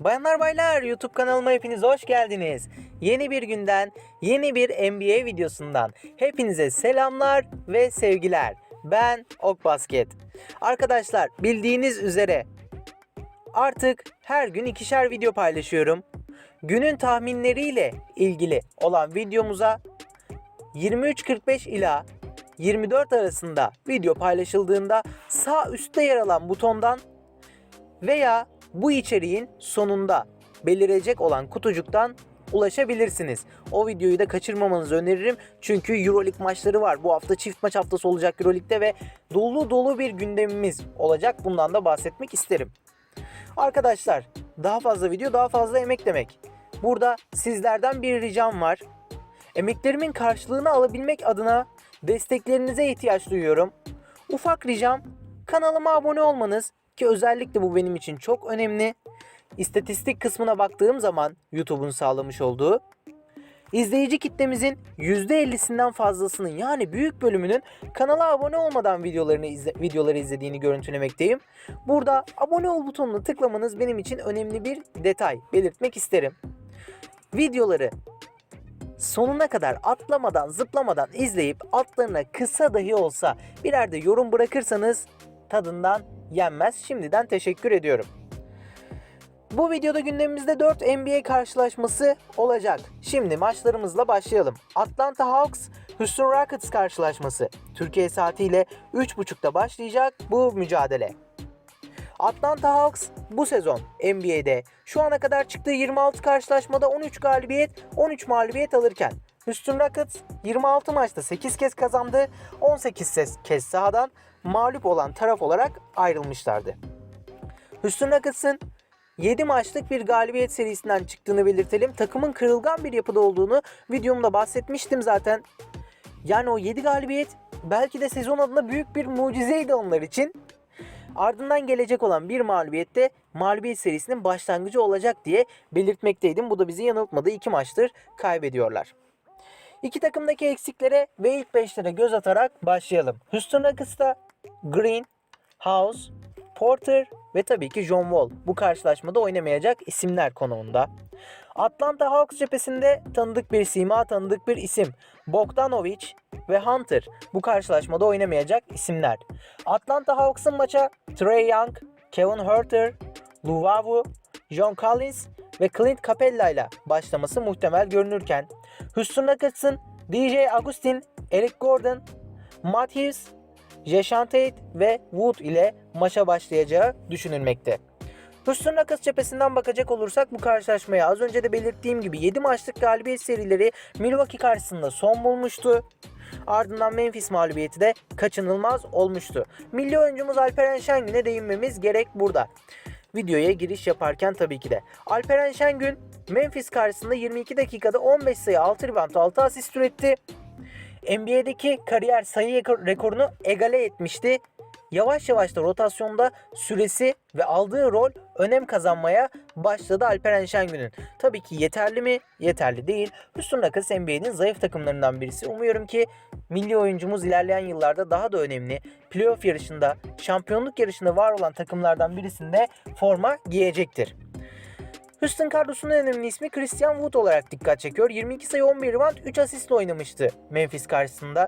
Bayanlar baylar YouTube kanalıma hepiniz hoş geldiniz. Yeni bir günden, yeni bir NBA videosundan hepinize selamlar ve sevgiler. Ben Ok Basket. Arkadaşlar bildiğiniz üzere artık her gün ikişer video paylaşıyorum. Günün tahminleriyle ilgili olan videomuza 23.45 ila 24 arasında video paylaşıldığında sağ üstte yer alan butondan veya bu içeriğin sonunda belirecek olan kutucuktan ulaşabilirsiniz. O videoyu da kaçırmamanızı öneririm. Çünkü Euroleague maçları var. Bu hafta çift maç haftası olacak Euroleague'de ve dolu dolu bir gündemimiz olacak. Bundan da bahsetmek isterim. Arkadaşlar daha fazla video daha fazla emek demek. Burada sizlerden bir ricam var. Emeklerimin karşılığını alabilmek adına desteklerinize ihtiyaç duyuyorum. Ufak ricam kanalıma abone olmanız ki özellikle bu benim için çok önemli. İstatistik kısmına baktığım zaman YouTube'un sağlamış olduğu izleyici kitlemizin %50'sinden fazlasının yani büyük bölümünün kanala abone olmadan videolarını izle, videoları izlediğini görüntülemekteyim. Burada abone ol butonuna tıklamanız benim için önemli bir detay belirtmek isterim. Videoları sonuna kadar atlamadan zıplamadan izleyip altlarına kısa dahi olsa birer de yorum bırakırsanız tadından yenmez. Şimdiden teşekkür ediyorum. Bu videoda gündemimizde 4 NBA karşılaşması olacak. Şimdi maçlarımızla başlayalım. Atlanta Hawks Houston Rockets karşılaşması. Türkiye saatiyle 3.30'da başlayacak bu mücadele. Atlanta Hawks bu sezon NBA'de şu ana kadar çıktığı 26 karşılaşmada 13 galibiyet, 13 mağlubiyet alırken Houston Rockets 26 maçta 8 kez kazandı, 18 kez sahadan mağlup olan taraf olarak ayrılmışlardı. Houston Rockets'ın 7 maçlık bir galibiyet serisinden çıktığını belirtelim. Takımın kırılgan bir yapıda olduğunu videomda bahsetmiştim zaten. Yani o 7 galibiyet belki de sezon adına büyük bir mucizeydi onlar için. Ardından gelecek olan bir mağlubiyette mağlubiyet serisinin başlangıcı olacak diye belirtmekteydim. Bu da bizi yanıltmadı. İki maçtır kaybediyorlar. İki takımdaki eksiklere ve ilk beşlere göz atarak başlayalım. Houston Rockets'ta Green, House, Porter ve tabii ki John Wall bu karşılaşmada oynamayacak isimler konuğunda. Atlanta Hawks cephesinde tanıdık bir sima, tanıdık bir isim. Bogdanovic ve Hunter bu karşılaşmada oynamayacak isimler. Atlanta Hawks'ın maça Trey Young, Kevin Huerter, Luvavu, John Collins ve Clint Capella ile başlaması muhtemel görünürken Houston Rockets'ın DJ Agustin, Eric Gordon, Matthews, Jason Tate ve Wood ile maça başlayacağı düşünülmekte. Houston Rockets cephesinden bakacak olursak bu karşılaşmaya az önce de belirttiğim gibi 7 maçlık galibiyet serileri Milwaukee karşısında son bulmuştu. Ardından Memphis mağlubiyeti de kaçınılmaz olmuştu. Milli oyuncumuz Alperen Şengün'e değinmemiz gerek burada. Videoya giriş yaparken tabii ki de. Alperen Şengün Memphis karşısında 22 dakikada 15 sayı 6 rebound 6 asist üretti. NBA'deki kariyer sayı rekorunu egale etmişti. Yavaş yavaş da rotasyonda süresi ve aldığı rol önem kazanmaya başladı Alperen Şengün'ün. Tabii ki yeterli mi? Yeterli değil. Houston Rockets NBA'nin zayıf takımlarından birisi. Umuyorum ki milli oyuncumuz ilerleyen yıllarda daha da önemli playoff yarışında, şampiyonluk yarışında var olan takımlardan birisinde forma giyecektir. Houston kadrosunun en önemli ismi Christian Wood olarak dikkat çekiyor. 22 sayı 11 rebound 3 asistle oynamıştı Memphis karşısında.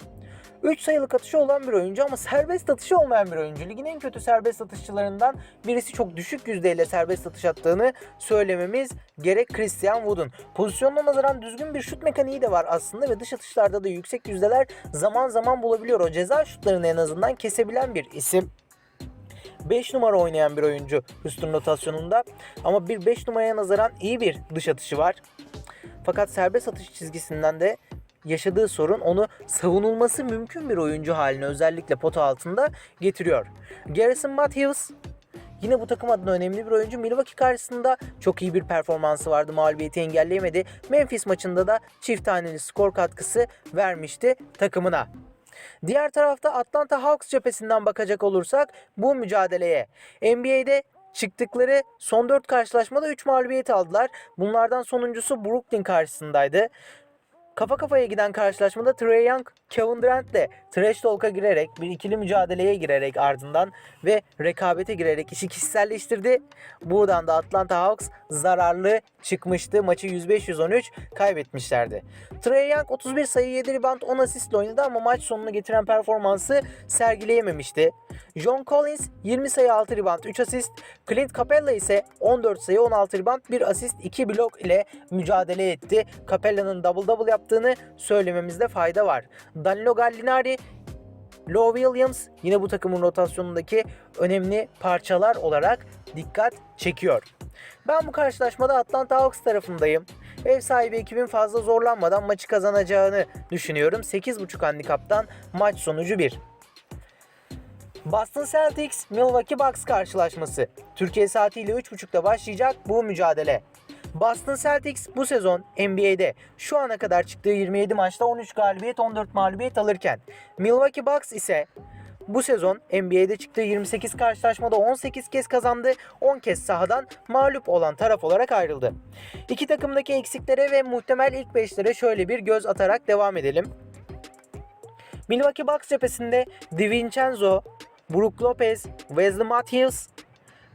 3 sayılık atışı olan bir oyuncu ama serbest atışı olmayan bir oyuncu. Ligin en kötü serbest atışçılarından birisi çok düşük yüzdeyle serbest atış attığını söylememiz gerek Christian Wood'un. Pozisyonuna nazaran düzgün bir şut mekaniği de var aslında ve dış atışlarda da yüksek yüzdeler zaman zaman bulabiliyor. O ceza şutlarını en azından kesebilen bir isim. 5 numara oynayan bir oyuncu Houston rotasyonunda. Ama bir 5 numaraya nazaran iyi bir dış atışı var. Fakat serbest atış çizgisinden de yaşadığı sorun onu savunulması mümkün bir oyuncu haline özellikle pota altında getiriyor. Garrison Matthews Yine bu takım adına önemli bir oyuncu. Milwaukee karşısında çok iyi bir performansı vardı. Mağlubiyeti engelleyemedi. Memphis maçında da çift taneli skor katkısı vermişti takımına. Diğer tarafta Atlanta Hawks cephesinden bakacak olursak bu mücadeleye NBA'de çıktıkları son 4 karşılaşmada 3 mağlubiyet aldılar. Bunlardan sonuncusu Brooklyn karşısındaydı. Kafa kafaya giden karşılaşmada Trey Young, Kevin Durant ile trash talk'a girerek bir ikili mücadeleye girerek ardından ve rekabete girerek işi kişiselleştirdi. Buradan da Atlanta Hawks zararlı çıkmıştı. Maçı 105-113 kaybetmişlerdi. Trey Young 31 sayı 7 rebound 10 asistle oynadı ama maç sonunu getiren performansı sergileyememişti. John Collins 20 sayı 6 rebound 3 asist. Clint Capella ise 14 sayı 16 rebound 1 asist 2 blok ile mücadele etti. Capella'nın double double yaptığını söylememizde fayda var. Danilo Gallinari Low Williams yine bu takımın rotasyonundaki önemli parçalar olarak dikkat çekiyor. Ben bu karşılaşmada Atlanta Hawks tarafındayım. Ev sahibi ekibin fazla zorlanmadan maçı kazanacağını düşünüyorum. 8.5 handikaptan maç sonucu 1. Boston Celtics Milwaukee Bucks karşılaşması. Türkiye saatiyle 3.30'da başlayacak bu mücadele. Boston Celtics bu sezon NBA'de şu ana kadar çıktığı 27 maçta 13 galibiyet 14 mağlubiyet alırken Milwaukee Bucks ise bu sezon NBA'de çıktığı 28 karşılaşmada 18 kez kazandı, 10 kez sahadan mağlup olan taraf olarak ayrıldı. İki takımdaki eksiklere ve muhtemel ilk beşlere şöyle bir göz atarak devam edelim. Milwaukee Bucks cephesinde DiVincenzo, Brook Lopez, Wesley Matthews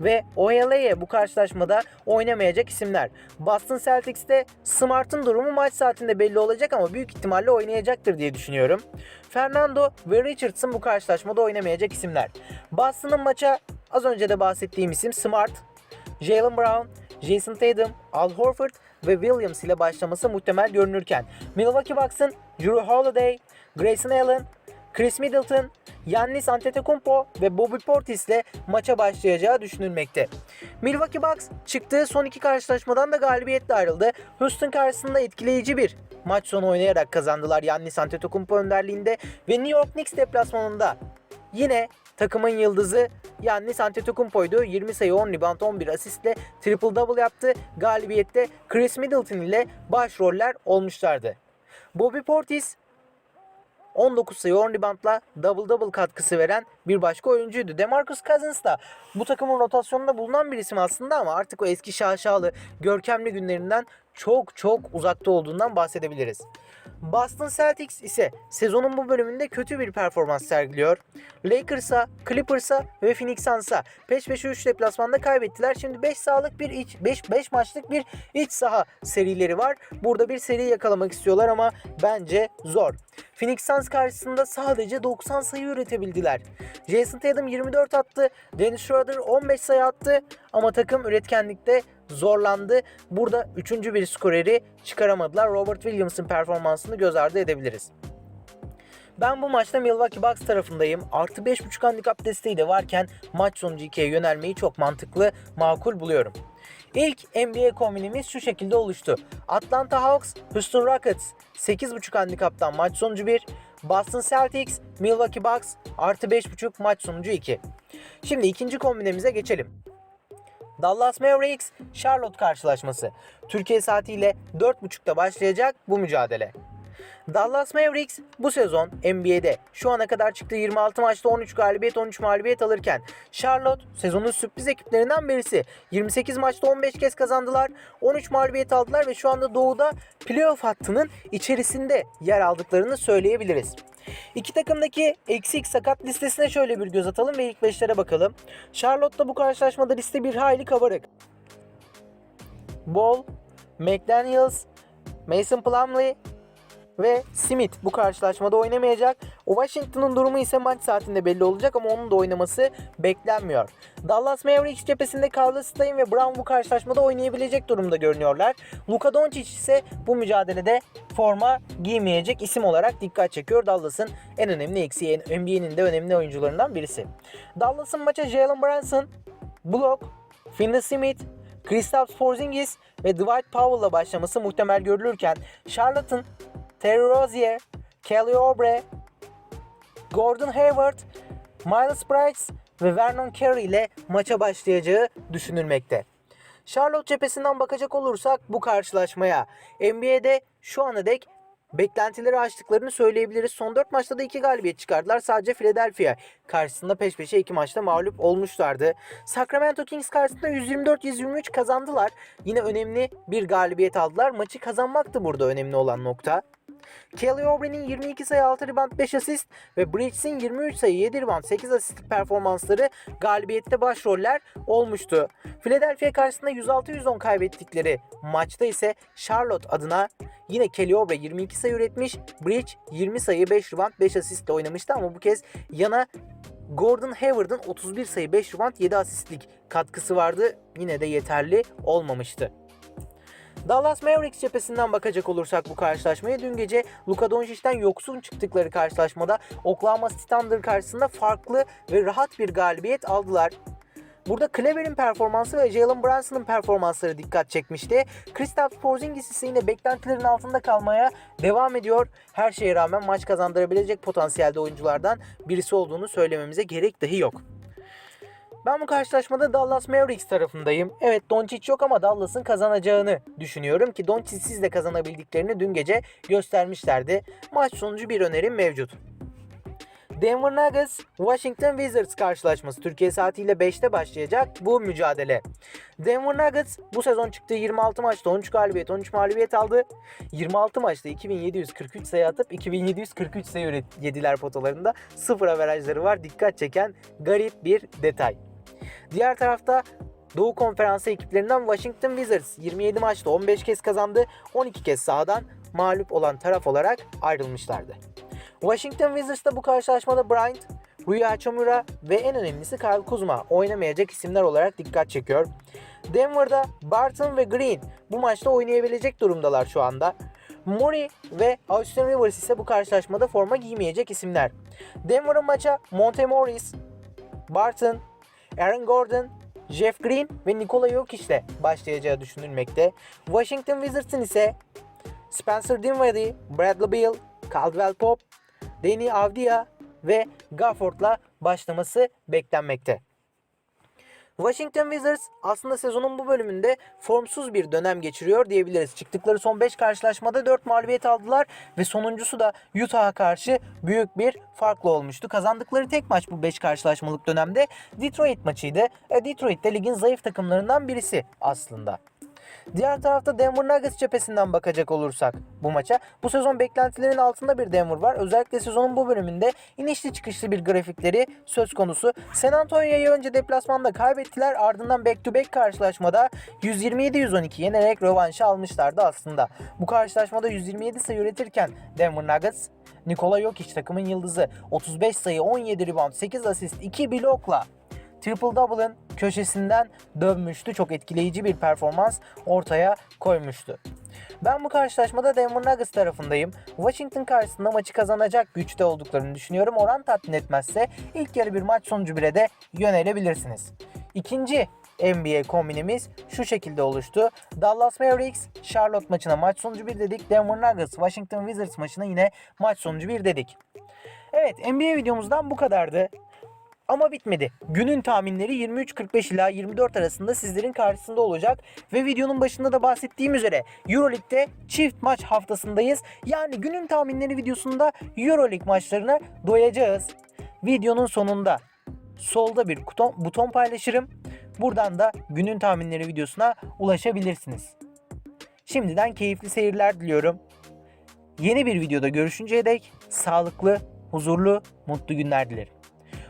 ve Oyaleye bu karşılaşmada oynamayacak isimler. Boston Celtics'te Smart'ın durumu maç saatinde belli olacak ama büyük ihtimalle oynayacaktır diye düşünüyorum. Fernando ve Richardson bu karşılaşmada oynamayacak isimler. Boston'ın maça az önce de bahsettiğim isim Smart, Jalen Brown, Jason Tatum, Al Horford ve Williams ile başlaması muhtemel görünürken Milwaukee Bucks'ın Drew Holiday, Grayson Allen, Chris Middleton, Yannis Antetokounmpo ve Bobby Portis ile maça başlayacağı düşünülmekte. Milwaukee Bucks çıktığı son iki karşılaşmadan da galibiyetle ayrıldı. Houston karşısında etkileyici bir maç sonu oynayarak kazandılar Yannis Antetokounmpo önderliğinde ve New York Knicks deplasmanında yine takımın yıldızı Yannis Antetokounmpo'ydu. 20 sayı 10 rebound 11 asistle triple double yaptı. Galibiyette Chris Middleton ile başroller olmuşlardı. Bobby Portis 19 sayı 10 reboundla double double katkısı veren bir başka oyuncuydu. DeMarcus Cousins da bu takımın rotasyonunda bulunan bir isim aslında ama artık o eski şaşalı, görkemli günlerinden çok çok uzakta olduğundan bahsedebiliriz. Boston Celtics ise sezonun bu bölümünde kötü bir performans sergiliyor. Lakers'a, Clippers'a ve Phoenix Suns'a peş peşe 3 deplasmanda kaybettiler. Şimdi 5 sağlık bir iç 5 5 maçlık bir iç saha serileri var. Burada bir seri yakalamak istiyorlar ama bence zor. Phoenix Suns karşısında sadece 90 sayı üretebildiler. Jason Tatum 24 attı. Dennis Schroeder 15 sayı attı ama takım üretkenlikte zorlandı. Burada üçüncü bir skoreri çıkaramadılar. Robert Williams'ın performansını göz ardı edebiliriz. Ben bu maçta Milwaukee Bucks tarafındayım. Artı 5.5 handikap desteği de varken maç sonucu 2'ye yönelmeyi çok mantıklı, makul buluyorum. İlk NBA kombinimiz şu şekilde oluştu. Atlanta Hawks, Houston Rockets 8.5 handikaptan maç sonucu 1. Boston Celtics, Milwaukee Bucks artı 5.5 maç sonucu 2. Şimdi ikinci kombinemize geçelim. Dallas Mavericks Charlotte karşılaşması. Türkiye saatiyle 4.30'da başlayacak bu mücadele. Dallas Mavericks bu sezon NBA'de şu ana kadar çıktığı 26 maçta 13 galibiyet 13 mağlubiyet alırken Charlotte sezonun sürpriz ekiplerinden birisi. 28 maçta 15 kez kazandılar, 13 mağlubiyet aldılar ve şu anda doğuda playoff hattının içerisinde yer aldıklarını söyleyebiliriz. İki takımdaki eksik sakat listesine şöyle bir göz atalım ve ilk beşlere bakalım. Charlotte'da bu karşılaşmada liste bir hayli kabarık. Ball, McDaniels, Mason Plumlee ve Smith bu karşılaşmada oynamayacak. Washington'ın durumu ise maç saatinde belli olacak ama onun da oynaması beklenmiyor. Dallas Mavericks cephesinde Carlos Stein ve Brown bu karşılaşmada oynayabilecek durumda görünüyorlar. Luka Doncic ise bu mücadelede forma giymeyecek isim olarak dikkat çekiyor. Dallas'ın en önemli eksiği, NBA'nin de önemli oyuncularından birisi. Dallas'ın maça Jalen Brunson, Block, Finney Smith, Kristaps Porzingis ve Dwight Powell'la başlaması muhtemel görülürken Charlotte'ın Terry Rozier, Kelly Oubre, Gordon Hayward, Miles Bridges ve Vernon Carey ile maça başlayacağı düşünülmekte. Charlotte cephesinden bakacak olursak bu karşılaşmaya NBA'de şu ana dek beklentileri aştıklarını söyleyebiliriz. Son 4 maçta da 2 galibiyet çıkardılar. Sadece Philadelphia karşısında peş peşe 2 maçta mağlup olmuşlardı. Sacramento Kings karşısında 124-123 kazandılar. Yine önemli bir galibiyet aldılar. Maçı kazanmaktı burada önemli olan nokta. Kelly Oubre'nin 22 sayı 6 rebound 5 asist ve Bridges'in 23 sayı 7 rebound 8 asistlik performansları galibiyette başroller olmuştu. Philadelphia karşısında 106-110 kaybettikleri maçta ise Charlotte adına yine Kelly Oubre 22 sayı üretmiş, Bridge 20 sayı 5 rebound 5 asistle oynamıştı ama bu kez yana Gordon Hayward'ın 31 sayı 5 rebound 7 asistlik katkısı vardı. Yine de yeterli olmamıştı. Dallas Mavericks cephesinden bakacak olursak bu karşılaşmaya dün gece Luka Doncic'ten yoksun çıktıkları karşılaşmada Oklahoma City Thunder karşısında farklı ve rahat bir galibiyet aldılar. Burada Clever'in performansı ve Jalen Brunson'ın performansları dikkat çekmişti. Kristaps Porzingis ise yine beklentilerin altında kalmaya devam ediyor. Her şeye rağmen maç kazandırabilecek potansiyelde oyunculardan birisi olduğunu söylememize gerek dahi yok. Ben bu karşılaşmada Dallas Mavericks tarafındayım. Evet Doncic yok ama Dallas'ın kazanacağını düşünüyorum ki Doncic'siz de kazanabildiklerini dün gece göstermişlerdi. Maç sonucu bir önerim mevcut. Denver Nuggets Washington Wizards karşılaşması Türkiye saatiyle 5'te başlayacak bu mücadele. Denver Nuggets bu sezon çıktığı 26 maçta 13 galibiyet 13 mağlubiyet aldı. 26 maçta 2743 sayı atıp 2743 sayı yediler potalarında. Sıfır averajları var. Dikkat çeken garip bir detay. Diğer tarafta Doğu Konferansı ekiplerinden Washington Wizards 27 maçta 15 kez kazandı. 12 kez sahadan mağlup olan taraf olarak ayrılmışlardı. Washington Wizards'ta bu karşılaşmada Bryant, Rui Hachimura ve en önemlisi Kyle Kuzma oynamayacak isimler olarak dikkat çekiyor. Denver'da Barton ve Green bu maçta oynayabilecek durumdalar şu anda. Murray ve Austin Rivers ise bu karşılaşmada forma giymeyecek isimler. Denver'ın maça Monte Morris, Barton, Aaron Gordon, Jeff Green ve Nikola Jokic ile başlayacağı düşünülmekte. Washington Wizards'ın ise Spencer Dinwiddie, Bradley Beal, Caldwell Pope, Danny Avdia ve Gafford'la başlaması beklenmekte. Washington Wizards aslında sezonun bu bölümünde formsuz bir dönem geçiriyor diyebiliriz. Çıktıkları son 5 karşılaşmada 4 mağlubiyet aldılar ve sonuncusu da Utah'a karşı büyük bir farklı olmuştu. Kazandıkları tek maç bu 5 karşılaşmalık dönemde Detroit maçıydı. E, Detroit de ligin zayıf takımlarından birisi aslında. Diğer tarafta Denver Nuggets cephesinden bakacak olursak bu maça. Bu sezon beklentilerin altında bir Denver var. Özellikle sezonun bu bölümünde inişli çıkışlı bir grafikleri söz konusu. San Antonio'yu önce deplasmanda kaybettiler. Ardından back to back karşılaşmada 127-112 yenerek rövanşı almışlardı aslında. Bu karşılaşmada 127 sayı üretirken Denver Nuggets Nikola Jokic takımın yıldızı 35 sayı 17 rebound 8 asist 2 blokla triple double'ın köşesinden dönmüştü. Çok etkileyici bir performans ortaya koymuştu. Ben bu karşılaşmada Denver Nuggets tarafındayım. Washington karşısında maçı kazanacak güçte olduklarını düşünüyorum. Oran tatmin etmezse ilk yarı bir maç sonucu bile de yönelebilirsiniz. İkinci NBA kombinimiz şu şekilde oluştu. Dallas Mavericks Charlotte maçına maç sonucu 1 dedik. Denver Nuggets Washington Wizards maçına yine maç sonucu 1 dedik. Evet NBA videomuzdan bu kadardı. Ama bitmedi. Günün tahminleri 23.45 ila 24 arasında sizlerin karşısında olacak. Ve videonun başında da bahsettiğim üzere Euroleague'de çift maç haftasındayız. Yani günün tahminleri videosunda Euroleague maçlarına doyacağız. Videonun sonunda solda bir buton, buton paylaşırım. Buradan da günün tahminleri videosuna ulaşabilirsiniz. Şimdiden keyifli seyirler diliyorum. Yeni bir videoda görüşünceye dek sağlıklı, huzurlu, mutlu günler dilerim.